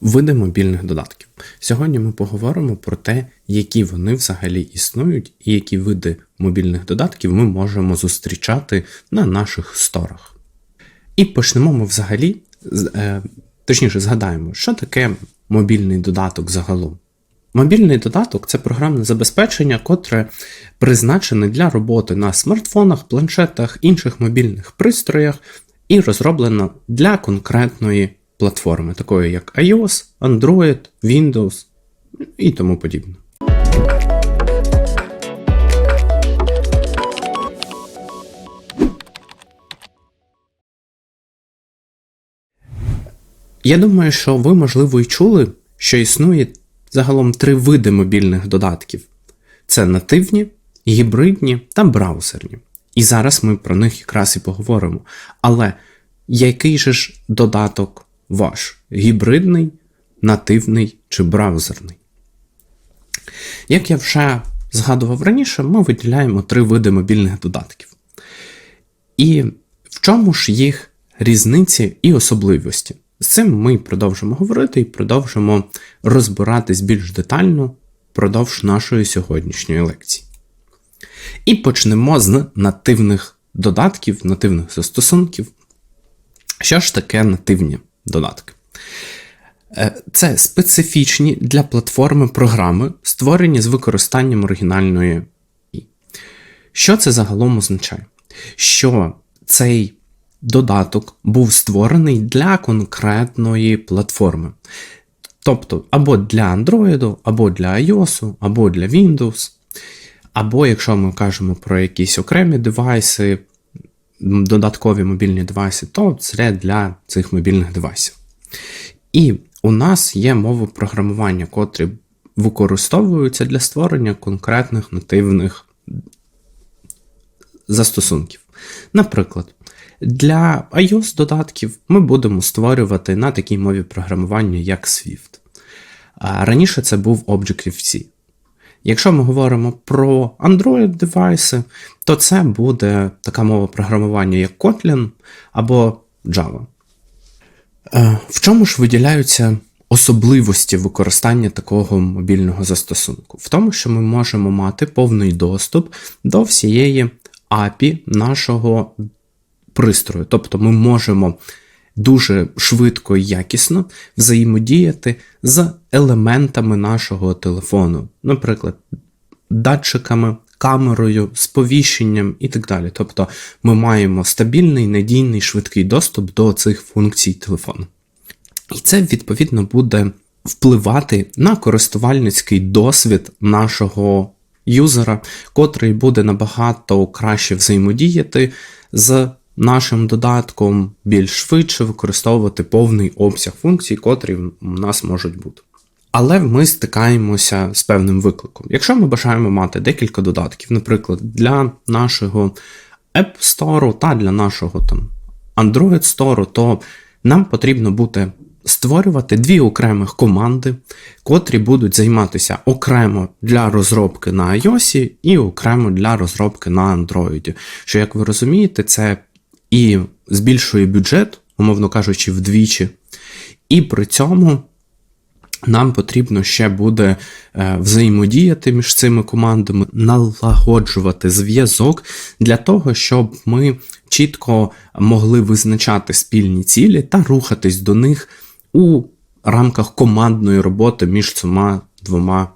Види мобільних додатків. Сьогодні ми поговоримо про те, які вони взагалі існують, і які види мобільних додатків ми можемо зустрічати на наших сторах. І почнемо ми взагалі, е, точніше, згадаємо, що таке мобільний додаток загалом. Мобільний додаток це програмне забезпечення, котре призначене для роботи на смартфонах, планшетах, інших мобільних пристроях і розроблено для конкретної платформи, такої як iOS, Android, Windows і тому подібне. Я думаю, що ви, можливо, і чули, що існує загалом три види мобільних додатків: це нативні, гібридні та браузерні. І зараз ми про них якраз і поговоримо. Але який же ж додаток ваш? Гібридний, нативний чи браузерний? Як я вже згадував раніше, ми виділяємо три види мобільних додатків. І в чому ж їх різниці і особливості? З цим ми продовжимо говорити і продовжимо розбиратись більш детально впродовж нашої сьогоднішньої лекції. І почнемо з нативних додатків, нативних застосунків. Що ж таке нативні додатки? Е, Це специфічні для платформи програми, створені з використанням оригінальної. Що це загалом означає? Що цей додаток був створений для конкретної платформи. Тобто або для Android, або для iOS, або для Windows, або якщо ми кажемо про якісь окремі девайси, додаткові мобільні девайси, то це для цих мобільних девайсів. І у нас є мови програмування, котрі використовуються для створення конкретних нативних застосунків. Наприклад, для iOS додатків ми будемо створювати на такій мові програмування, як Swift. Раніше це був Objective-C. Якщо ми говоримо про Android девайси, то це буде така мова програмування, як Kotlin або Java. Е, В чому ж виділяються особливості використання такого мобільного застосунку? В тому, що ми можемо мати повний доступ до всієї API нашого пристрою. Тобто ми можемо дуже швидко і якісно взаємодіяти з елементами нашого телефону, наприклад, датчиками, камерою, сповіщенням і так далі. Тобто ми маємо стабільний, надійний, швидкий доступ до цих функцій телефону. І це, відповідно, буде впливати на користувальницький досвід нашого юзера, котрий буде набагато краще взаємодіяти з нашим додатком, більш швидше використовувати повний обсяг функцій, котрі в нас можуть бути. Але ми стикаємося з певним викликом. Якщо ми бажаємо мати декілька додатків, наприклад, для нашого App Store та для нашого там Android Store, то нам потрібно буде створювати дві окремих команди, котрі будуть займатися окремо для розробки на iOS і окремо для розробки на Android. Що, як ви розумієте, це і збільшує бюджет, умовно кажучи, вдвічі, і при цьому нам потрібно ще буде е, взаємодіяти між цими командами, налагоджувати зв'язок для того, щоб ми чітко могли визначати спільні цілі та рухатись до них у рамках командної роботи між цими двома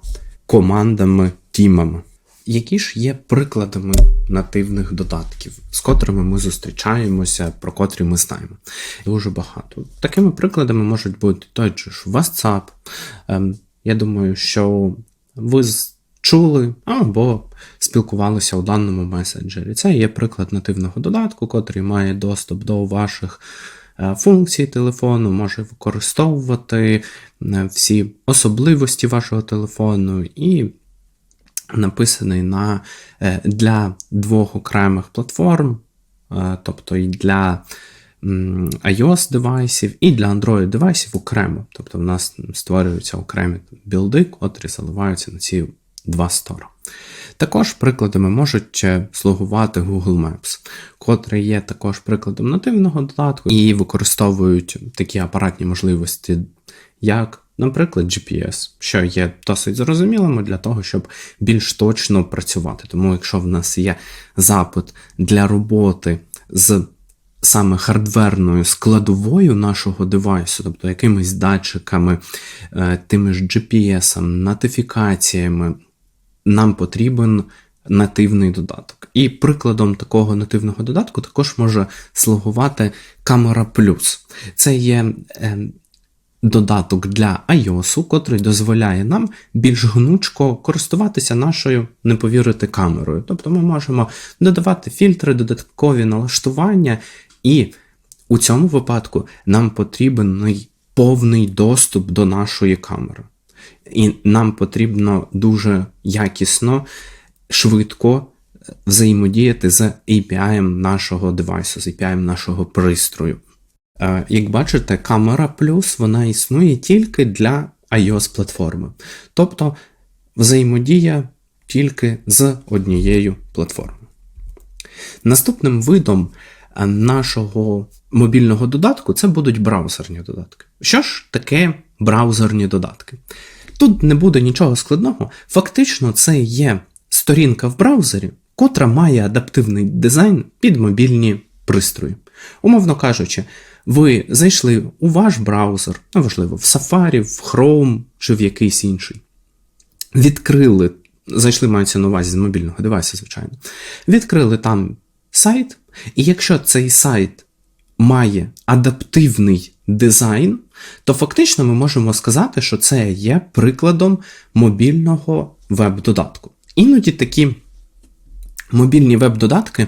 командами, тімами. Які ж є прикладами нативних додатків, з котрими ми зустрічаємося, про котрі ми знаємо? Дуже багато. Такими прикладами можуть бути той же ж WhatsApp. Ем, я думаю, що ви чули або спілкувалися у даному месенджері. Це є приклад нативного додатку, котрий має доступ до ваших е, функцій телефону, може використовувати е, всі особливості вашого телефону і написаний на, е, для двох окремих платформ, е, тобто і для iOS девайсів, і для Android девайсів окремо. Тобто в нас створюються окремі білди, котрі заливаються на ці два стори. Також прикладами можуть е, слугувати Google Maps, котрий є також прикладом нативного додатку і використовують такі апаратні можливості, як, наприклад, GPS, що є досить зрозумілим для того, щоб більш точно працювати. Тому, якщо в нас є запит для роботи з саме хардверною складовою нашого девайсу, тобто якимись датчиками, е, тими ж GPS, нотифікаціями, нам потрібен нативний додаток. І прикладом такого нативного додатку також може слугувати Камера Плюс. Це є е, додаток для iOS, котрий дозволяє нам більш гнучко користуватися нашою, не повірити, камерою. Тобто ми можемо додавати фільтри, додаткові налаштування, і у цьому випадку нам потрібен повний доступ до нашої камери. І нам потрібно дуже якісно, швидко взаємодіяти з API нашого девайсу, з API нашого пристрою. Е, Як бачите, камера плюс вона існує тільки для iOS-платформи. Тобто взаємодія тільки з однією платформою. Наступним видом е, нашого мобільного додатку це будуть браузерні додатки. Що ж таке браузерні додатки? Тут не буде нічого складного. Фактично, це є сторінка в браузері, котра має адаптивний дизайн під мобільні пристрої. Умовно кажучи, ви зайшли у ваш браузер, неважливо, в Safari, в Chrome чи в якийсь інший. Відкрили, зайшли, мається на увазі з мобільного девайсу, звичайно. Відкрили там сайт, і якщо цей сайт має адаптивний дизайн, то фактично ми можемо сказати, що це є прикладом мобільного веб-додатку. Іноді такі мобільні веб-додатки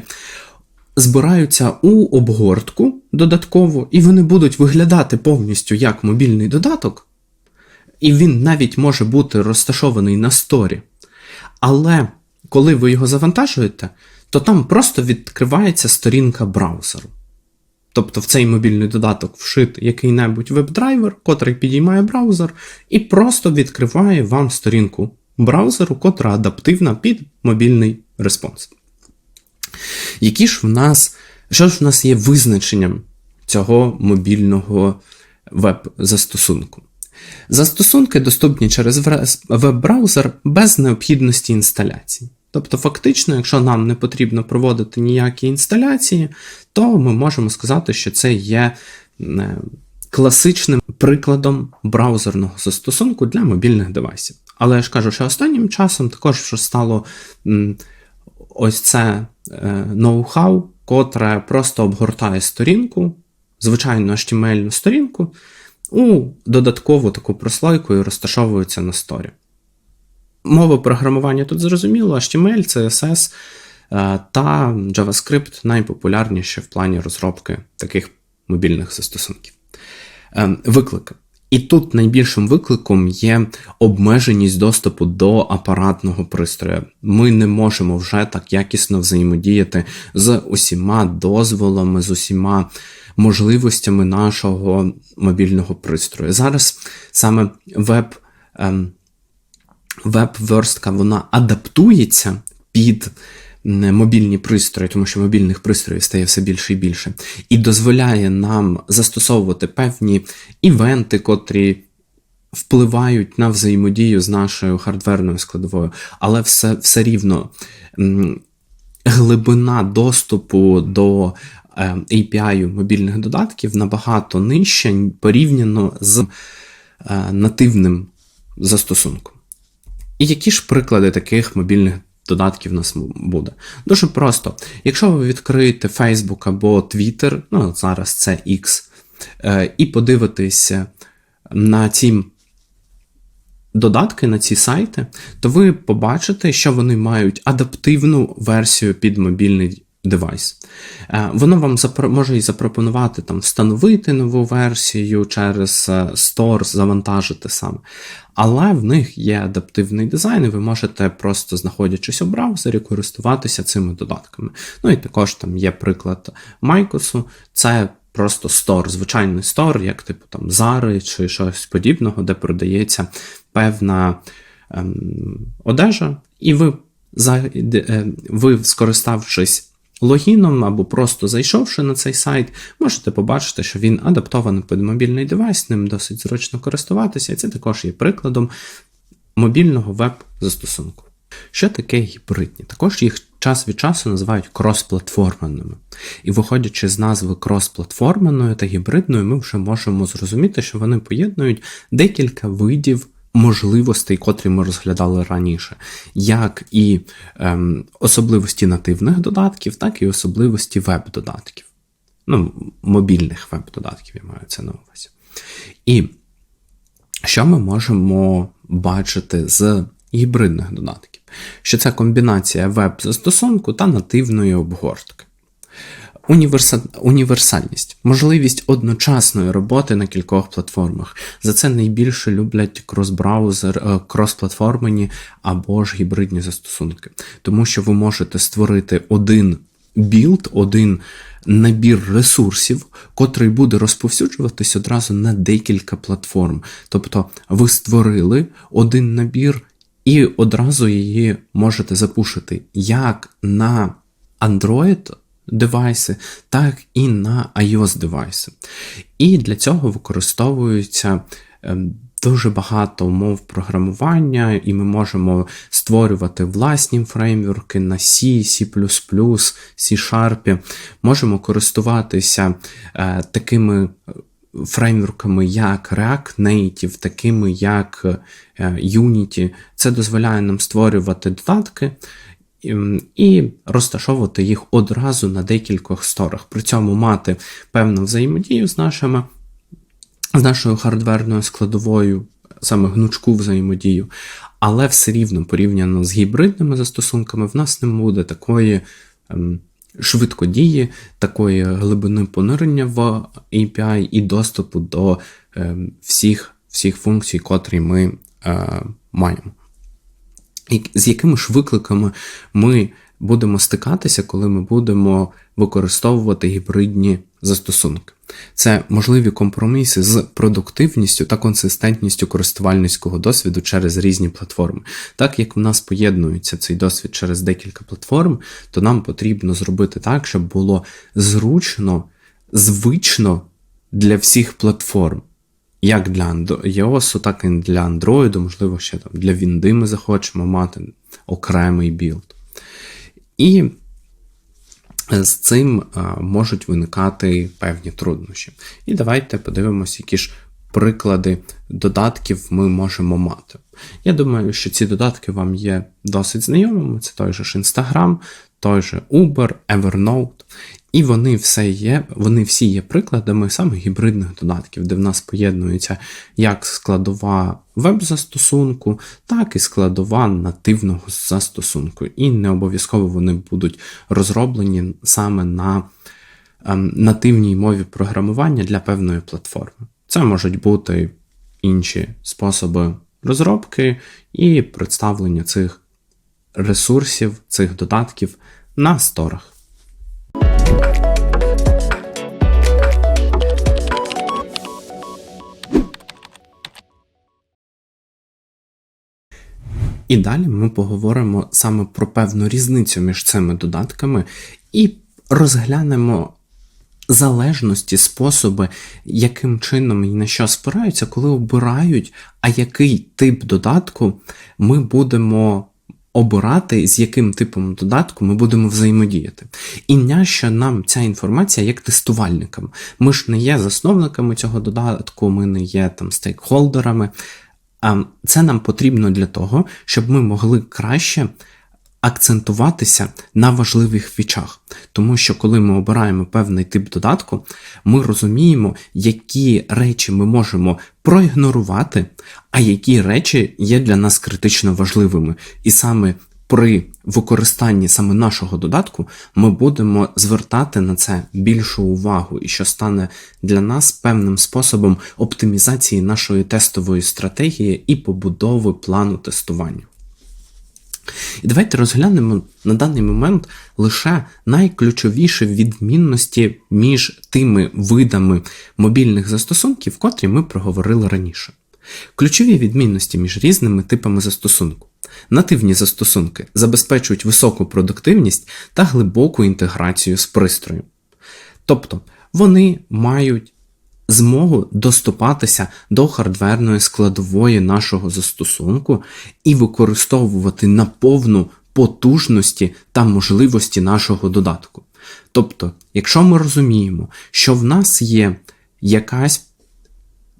збираються у обгортку додатково, і вони будуть виглядати повністю як мобільний додаток, і він навіть може бути розташований на сторі. Але коли ви його завантажуєте, то там просто відкривається сторінка браузеру. Тобто в цей мобільний додаток вшит який-небудь веб-драйвер, котрий підіймає браузер, і просто відкриває вам сторінку браузеру, котра адаптивна під мобільний респонс. Які ж в нас, Що ж в нас є визначенням цього мобільного веб-застосунку? Застосунки доступні через веб-браузер без необхідності інсталяції. Тобто, фактично, якщо нам не потрібно проводити ніякі інсталяції, то ми можемо сказати, що це є е, класичним прикладом браузерного застосунку для мобільних девайсів. Але я ж кажу, що останнім часом також що стало ось це ноу-хау, котре просто обгортає сторінку, звичайну HTML сторінку, у додаткову таку прослойку і розташовується на сторі. Мова програмування тут зрозуміло, HTML, CSS е, та JavaScript найпопулярніші в плані розробки таких мобільних застосунків. Е, виклики. І тут найбільшим викликом є обмеженість доступу до апаратного пристрою. Ми не можемо вже так якісно взаємодіяти з усіма дозволами, з усіма можливостями нашого мобільного пристрою. Зараз саме веб. Ем, веб-верстка вона адаптується під мобільні пристрої, тому що мобільних пристроїв стає все більше і більше, і дозволяє нам застосовувати певні івенти, котрі впливають на взаємодію з нашою хардверною складовою, але все, все рівно глибина доступу до е, API мобільних додатків набагато нижча порівняно з е, нативним застосунком. І які ж приклади таких мобільних додатків у нас буде? Дуже просто. Якщо ви відкриєте Facebook або Twitter, ну зараз це X, е, і подивитеся на ці додатки, на ці сайти, то ви побачите, що вони мають адаптивну версію під мобільний девайс. Е, воно вам може і запропонувати там встановити нову версію через Store, завантажити саме. Але в них є адаптивний дизайн, і ви можете просто, знаходячись у браузері, користуватися цими додатками. Ну і також там є приклад Майкосу, це просто стор, звичайний стор, як типу там Зари чи щось подібного, де продається певна ем, одежа, і ви, за, е, ви скориставшись логіном або просто зайшовши на цей сайт, можете побачити, що він адаптований під мобільний девайс, ним досить зручно користуватися, і це також є прикладом мобільного веб-застосунку. Що таке гібридні? Також їх час від часу називають кросплатформеними. І виходячи з назви кросплатформеною та гібридною, ми вже можемо зрозуміти, що вони поєднують декілька видів можливостей, котрі ми розглядали раніше, як і ем, особливості нативних додатків, так і особливості веб-додатків. Ну, мобільних веб-додатків, я маю це на увазі. І що ми можемо бачити з гібридних додатків? Що це комбінація веб-застосунку та нативної обгортки. Універса... Універсальність, можливість одночасної роботи на кількох платформах. За це найбільше люблять крос-браузер, е, або ж гібридні застосунки, тому що ви можете створити один білд, один набір ресурсів, котрий буде розповсюджуватись одразу на декілька платформ. Тобто ви створили один набір і одразу її можете запушити як на Android девайси, так і на iOS девайси. І для цього використовуються ем, дуже багато мов програмування, і ми можемо створювати власні фреймворки на C, C, C-Sharp. Можемо користуватися е, такими фреймворками, як React Native, такими як е, Unity. Це дозволяє нам створювати додатки. І розташовувати їх одразу на декількох сторах. При цьому мати певну взаємодію з нашими, з нашою хардверною складовою, саме гнучку взаємодію, але все рівно порівняно з гібридними застосунками, в нас не буде такої ем, швидкодії, такої глибини понирення в API і доступу до ем, всіх всіх функцій, котрі ми е, маємо з якими ж викликами ми будемо стикатися, коли ми будемо використовувати гібридні застосунки. Це можливі компроміси з продуктивністю та консистентністю користувальницького досвіду через різні платформи. Так як в нас поєднується цей досвід через декілька платформ, то нам потрібно зробити так, щоб було зручно, звично для всіх платформ як для iOS, так і для Android, можливо, ще там для Вінди ми захочемо мати окремий білд. І з цим можуть виникати певні труднощі. І давайте подивимося, які ж приклади додатків ми можемо мати. Я думаю, що ці додатки вам є досить знайомими. Це той же ж Instagram, той же Uber, Evernote. І вони все є, вони всі є прикладами саме гібридних додатків, де в нас поєднується як складова веб-застосунку, так і складова нативного застосунку. І не обов'язково вони будуть розроблені саме на ем, нативній мові програмування для певної платформи. Це можуть бути інші способи розробки і представлення цих ресурсів, цих додатків на сторах. І далі ми поговоримо саме про певну різницю між цими додатками і розглянемо залежності, способи, яким чином і на що спираються, коли обирають, а який тип додатку ми будемо обирати, з яким типом додатку ми будемо взаємодіяти. І нащо нам ця інформація як тестувальникам? Ми ж не є засновниками цього додатку, ми не є там стейкхолдерами. Це нам потрібно для того, щоб ми могли краще акцентуватися на важливих вічах. Тому що, коли ми обираємо певний тип додатку, ми розуміємо, які речі ми можемо проігнорувати, а які речі є для нас критично важливими. І саме при використанні саме нашого додатку ми будемо звертати на це більшу увагу, і що стане для нас певним способом оптимізації нашої тестової стратегії і побудови плану тестування. І давайте розглянемо на даний момент лише найключовіші відмінності між тими видами мобільних застосунків, котрі ми проговорили раніше. Ключові відмінності між різними типами застосунку. Нативні застосунки забезпечують високу продуктивність та глибоку інтеграцію з пристроєм. Тобто вони мають змогу доступатися до хардверної складової нашого застосунку і використовувати на повну потужності та можливості нашого додатку. Тобто, якщо ми розуміємо, що в нас є якась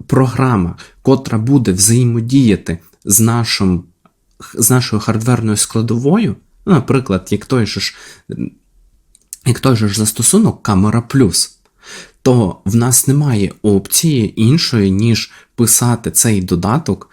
програма, котра буде взаємодіяти з нашим, з нашою хардверною складовою, наприклад, як той же ж, як той же ж застосунок Камера Плюс, то в нас немає опції іншої, ніж писати цей додаток.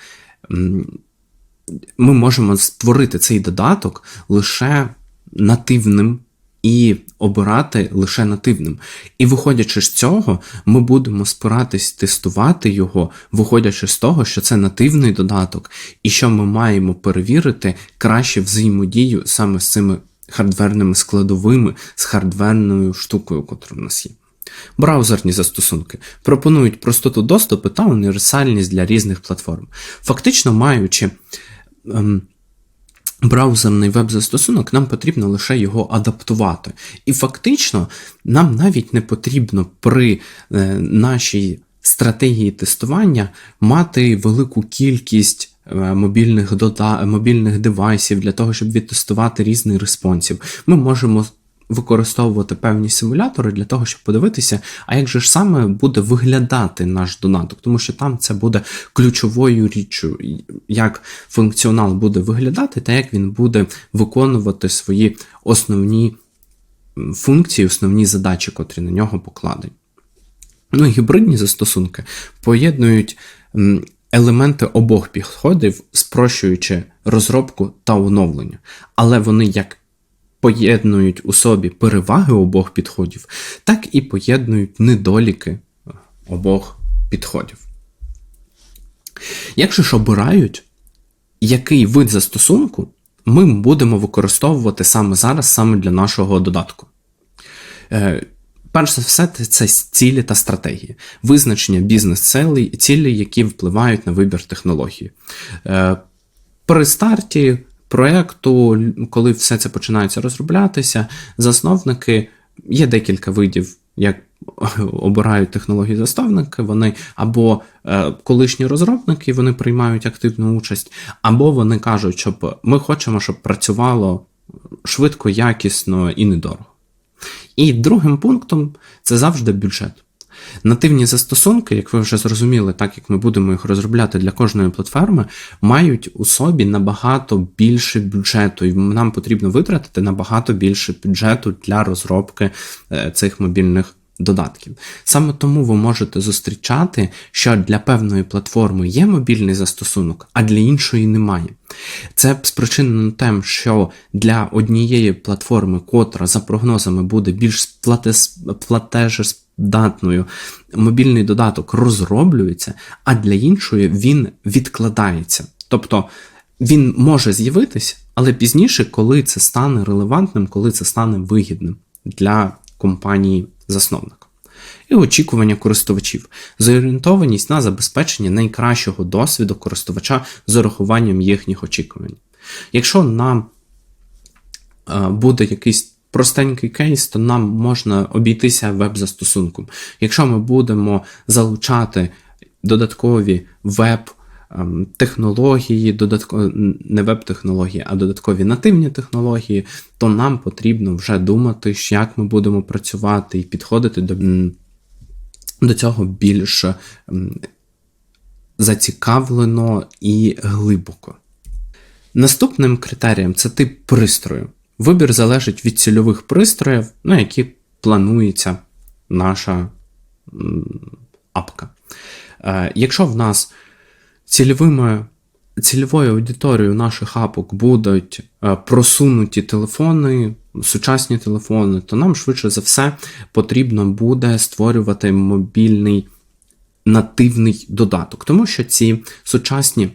Ми можемо створити цей додаток лише нативним і обирати лише нативним. І виходячи з цього, ми будемо спиратись тестувати його, виходячи з того, що це нативний додаток, і що ми маємо перевірити краще взаємодію саме з цими хардверними складовими, з хардверною штукою, яка в нас є. Браузерні застосунки пропонують простоту доступу та універсальність для різних платформ, фактично маючи. Ем, браузерний веб-застосунок, нам потрібно лише його адаптувати. І фактично, нам навіть не потрібно при е, нашій стратегії тестування мати велику кількість. Е, мобільних дода... мобільних девайсів для того, щоб відтестувати різний респонсів. Ми можемо використовувати певні симулятори для того, щоб подивитися, а як же ж саме буде виглядати наш додаток, тому що там це буде ключовою річчю, як функціонал буде виглядати, та як він буде виконувати свої основні функції, основні задачі, котрі на нього покладені. Ну, гібридні застосунки поєднують елементи обох підходів, спрощуючи розробку та оновлення, але вони як поєднують у собі переваги обох підходів, так і поєднують недоліки обох підходів. Якщо ж обирають, який вид застосунку ми будемо використовувати саме зараз, саме для нашого додатку. Е, перш за все, це цілі та стратегії, визначення бізнес-цілей, які впливають на вибір технології. Е, при старті проєкту, коли все це починається розроблятися, засновники є декілька видів, як обирають технології засновники, вони або е, колишні розробники вони приймають активну участь, або вони кажуть, щоб ми хочемо, щоб працювало швидко, якісно і недорого. І другим пунктом це завжди бюджет. Нативні застосунки, як ви вже зрозуміли, так як ми будемо їх розробляти для кожної платформи, мають у собі набагато більше бюджету, і нам потрібно витратити набагато більше бюджету для розробки е, цих мобільних. Додатків. Саме тому ви можете зустрічати, що для певної платформи є мобільний застосунок, а для іншої немає. Це спричинено тим, що для однієї платформи, котра за прогнозами буде більш платежеспособною, датною мобільний додаток розроблюється, а для іншої він відкладається. Тобто він може з'явитись, але пізніше, коли це стане релевантним, коли це стане вигідним для компанії-засновника. І очікування користувачів, зорієнтованість на забезпечення найкращого досвіду користувача з урахуванням їхніх очікувань. Якщо нам е, буде якийсь простенький кейс, то нам можна обійтися веб-застосунком. Якщо ми будемо залучати додаткові веб- ем, Технології, не веб-технології, а додаткові нативні технології, то нам потрібно вже думати, як ми будемо працювати і підходити до до цього більш зацікавлено і глибоко. Наступним критерієм це тип пристрою. Вибір залежить від цільових пристроїв, на які планується наша апка. Е, якщо в нас цільовими, цільовою аудиторією наших апок будуть е, просунуті телефони, сучасні телефони, то нам швидше за все потрібно буде створювати мобільний нативний додаток, тому що ці сучасні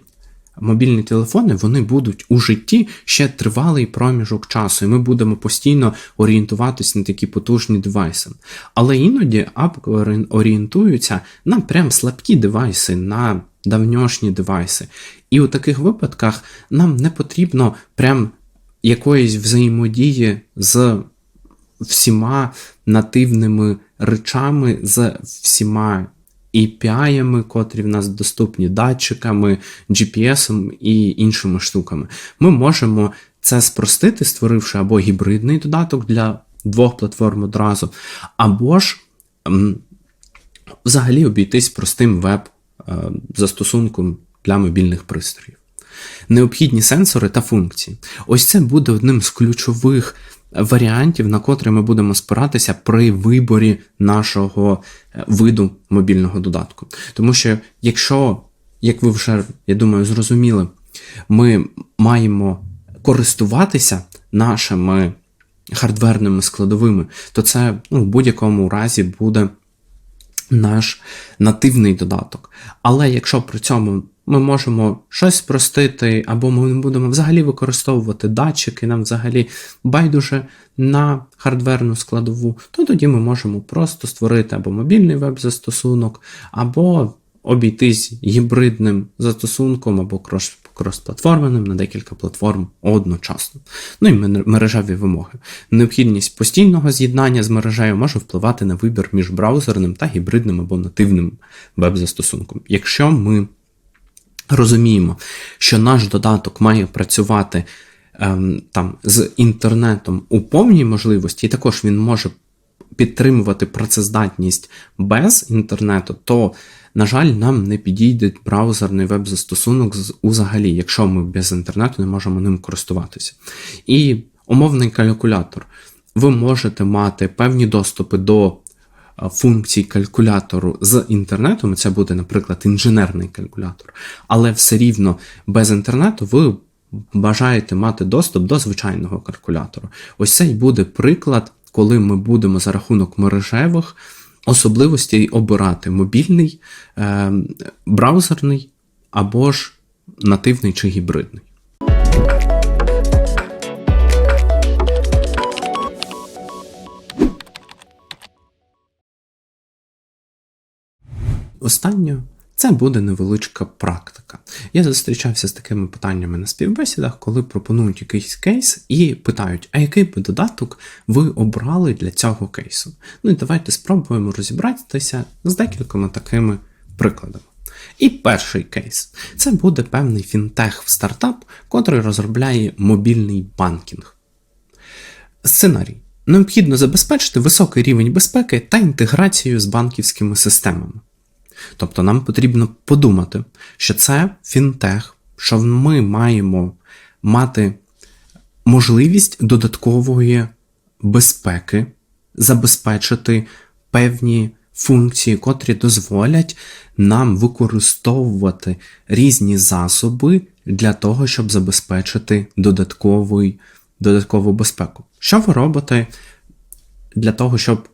мобільні телефони вони будуть у житті ще тривалий проміжок часу, і ми будемо постійно орієнтуватися на такі потужні девайси. Але іноді апки орієнтуються на прям слабкі девайси, на давньошні девайси. І у таких випадках нам не потрібно прям якоїсь взаємодії з всіма нативними речами, з всіма API, котрі в нас доступні датчиками, GPS і іншими штуками. Ми можемо це спростити, створивши або гібридний додаток для двох платформ одразу, або ж взагалі обійтись простим веб-застосунком для мобільних пристроїв. Необхідні сенсори та функції. Ось це буде одним з ключових варіантів, на котрі ми будемо спиратися при виборі нашого е, виду мобільного додатку. Тому що, якщо, як ви вже, я думаю, зрозуміли, ми маємо користуватися нашими хардверними складовими, то це ну, в будь-якому разі буде наш нативний додаток. Але якщо при цьому ми можемо щось спростити, або ми не будемо взагалі використовувати датчики, нам взагалі байдуже на хардверну складову, то тоді ми можемо просто створити або мобільний веб-застосунок, або обійтись гібридним застосунком або крос-платформеним на декілька платформ одночасно. Ну і мережеві вимоги. Необхідність постійного з'єднання з мережею може впливати на вибір між браузерним та гібридним або нативним веб-застосунком. Якщо ми розуміємо, що наш додаток має працювати ем, там з інтернетом у повній можливості, і також він може підтримувати працездатність без інтернету, то, на жаль, нам не підійде браузерний веб-застосунок взагалі, якщо ми без інтернету не можемо ним користуватися. І умовний калькулятор. Ви можете мати певні доступи до функцій калькулятору з інтернетом, це буде, наприклад, інженерний калькулятор, але все рівно без інтернету ви бажаєте мати доступ до звичайного калькулятора. Ось це й буде приклад, коли ми будемо за рахунок мережевих особливостей обирати мобільний, е, браузерний або ж нативний чи гібридний. Останньо це буде невеличка практика. Я зустрічався з такими питаннями на співбесідах, коли пропонують якийсь кейс і питають, а який би додаток ви обрали для цього кейсу? Ну і давайте спробуємо розібратися з декількома такими прикладами. І перший кейс це буде певний фінтех стартап, котрий розробляє мобільний банкінг. Сценарій. Необхідно забезпечити високий рівень безпеки та інтеграцію з банківськими системами. Тобто нам потрібно подумати, що це фінтех, що ми маємо мати можливість додаткової безпеки, забезпечити певні функції, котрі дозволять нам використовувати різні засоби для того, щоб забезпечити додатковий, додаткову безпеку. Що ви робите для того, щоб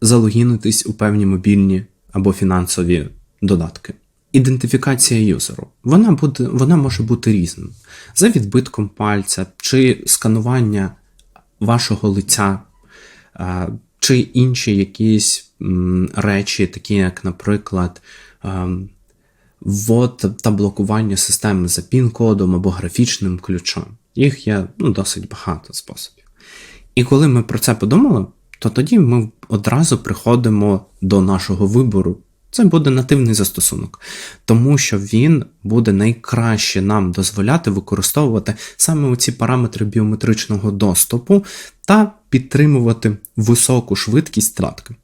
залогінитись у певні мобільні або фінансові додатки. Ідентифікація юзеру. Вона буде, вона може бути різною. За відбитком пальця, чи сканування вашого лиця, чи інші якісь речі, такі як, наприклад, ввод та блокування системи за пін-кодом або графічним ключом. Їх є ну, досить багато способів. І коли ми про це подумали, то тоді ми одразу приходимо до нашого вибору. Це буде нативний застосунок, тому що він буде найкраще нам дозволяти використовувати саме ці параметри біометричного доступу та підтримувати високу швидкість тратки.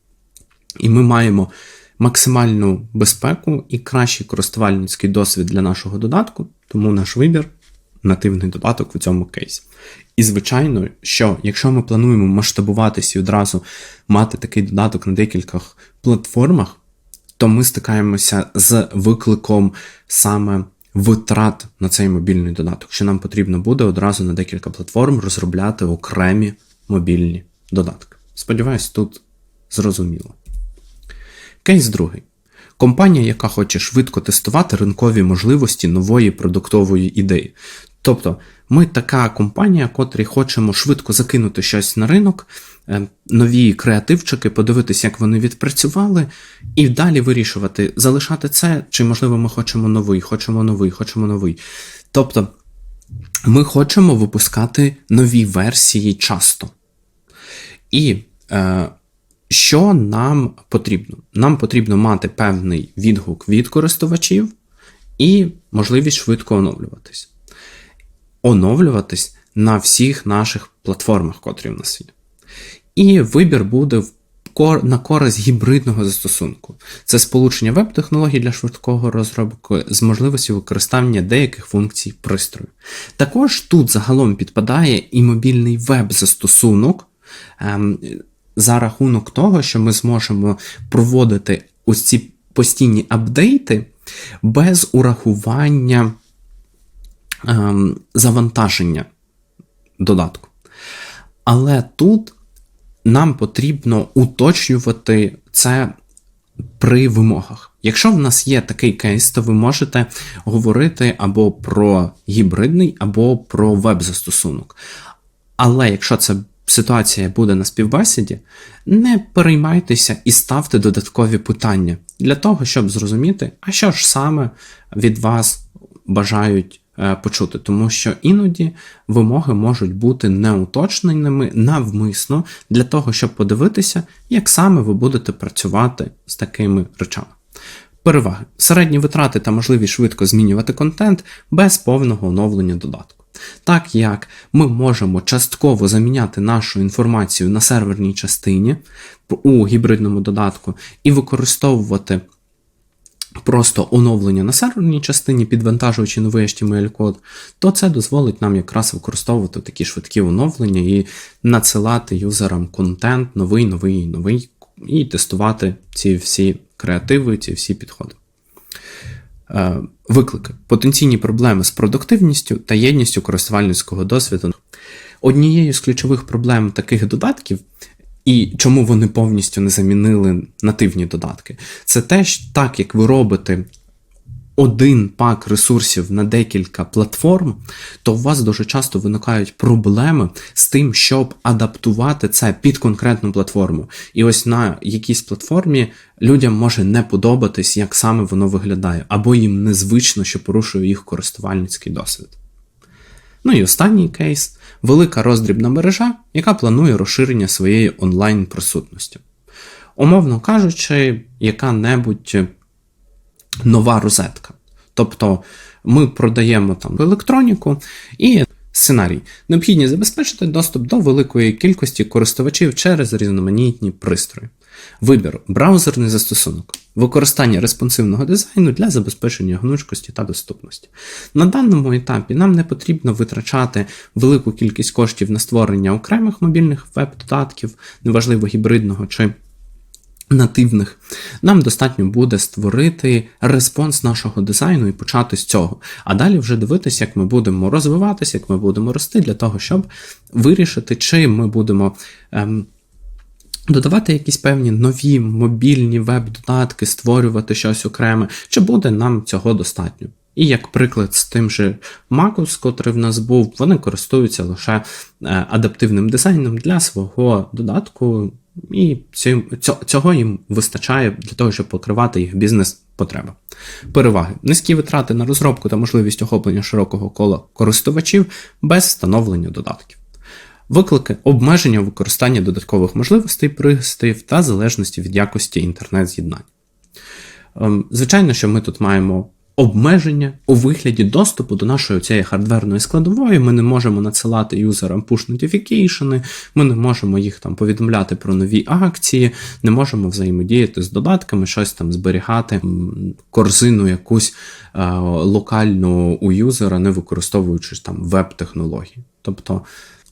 І ми маємо максимальну безпеку і кращий користувальницький досвід для нашого додатку, тому наш вибір нативний додаток в цьому кейсі. І, звичайно, що якщо ми плануємо масштабуватися і одразу мати такий додаток на декількох платформах, то ми стикаємося з викликом саме витрат на цей мобільний додаток, що нам потрібно буде одразу на декілька платформ розробляти окремі мобільні додатки. Сподіваюсь, тут зрозуміло. Кейс другий. Компанія, яка хоче швидко тестувати ринкові можливості нової продуктової ідеї. Тобто, ми така компанія, котрі хочемо швидко закинути щось на ринок, е, нові креативчики, подивитися, як вони відпрацювали, і далі вирішувати, залишати це, чи, можливо, ми хочемо новий, хочемо новий, хочемо новий. Тобто, ми хочемо випускати нові версії часто. І е, що нам потрібно? Нам потрібно мати певний відгук від користувачів і можливість швидко оновлюватись. Оновлюватись на всіх наших платформах, котрі в нас є. І вибір буде на користь гібридного застосунку. Це сполучення веб-технологій для швидкого розробки з можливістю використання деяких функцій пристрою. Також тут загалом підпадає і мобільний веб-застосунок ем, за рахунок того, що ми зможемо проводити ось ці постійні апдейти без урахування завантаження додатку. Але тут нам потрібно уточнювати це при вимогах. Якщо в нас є такий кейс, то ви можете говорити або про гібридний, або про веб-застосунок. Але якщо ця ситуація буде на співбесіді, не переймайтеся і ставте додаткові питання для того, щоб зрозуміти, а що ж саме від вас бажають почути, тому що іноді вимоги можуть бути неуточненими навмисно для того, щоб подивитися, як саме ви будете працювати з такими речами. Переваги: середні витрати та можливість швидко змінювати контент без повного оновлення додатку. Так як ми можемо частково заміняти нашу інформацію на серверній частині у гібридному додатку і використовувати просто оновлення на серверній частині, підвантажуючи новий HTML-код, то це дозволить нам якраз використовувати такі швидкі оновлення і надсилати юзерам контент новий, новий, новий, і тестувати ці всі креативи, ці всі підходи. Е, Виклики. Потенційні проблеми з продуктивністю та єдністю користувальницького досвіду. Однією з ключових проблем таких додатків, і чому вони повністю не замінили нативні додатки, це те, що так як ви робите один пак ресурсів на декілька платформ, то у вас дуже часто виникають проблеми з тим, щоб адаптувати це під конкретну платформу. І ось на якійсь платформі людям може не подобатись, як саме воно виглядає, або їм незвично, що порушує їх користувальницький досвід. Ну і останній кейс велика роздрібна мережа, яка планує розширення своєї онлайн присутності. Умовно кажучи, яка-небудь нова розетка. Тобто ми продаємо там електроніку і сценарій. Необхідність забезпечити доступ до великої кількості користувачів через різноманітні пристрої. Вибір браузерний застосунок, використання респонсивного дизайну для забезпечення гнучкості та доступності. На даному етапі нам не потрібно витрачати велику кількість коштів на створення окремих мобільних веб-додатків, неважливо гібридного чи нативних, нам достатньо буде створити респонс нашого дизайну і почати з цього. А далі вже дивитися, як ми будемо розвиватися, як ми будемо рости, для того, щоб вирішити, чи ми будемо. Ем, Додавати якісь певні нові мобільні веб-додатки, створювати щось окреме, чи буде нам цього достатньо? І як приклад з тим же Macos, котрий в нас був, вони користуються лише е, адаптивним дизайном для свого додатку, і цього їм вистачає для того, щоб покривати їх бізнес-потреби. Переваги: низькі витрати на розробку та можливість охоплення широкого кола користувачів без встановлення додатків. Виклики обмеження використання додаткових можливостей пристроїв та залежності від якості інтернет-з'єднань. Ем, звичайно, що ми тут маємо обмеження у вигляді доступу до нашої цієї хардверної складової. Ми не можемо надсилати юзерам push notification, ми не можемо їх там повідомляти про нові акції, не можемо взаємодіяти з додатками, щось там зберігати, корзину якусь е, локальну у юзера, не використовуючи там веб-технології. Тобто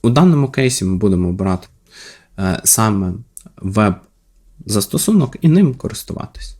у даному кейсі ми будемо брати е, саме веб-застосунок і ним користуватись.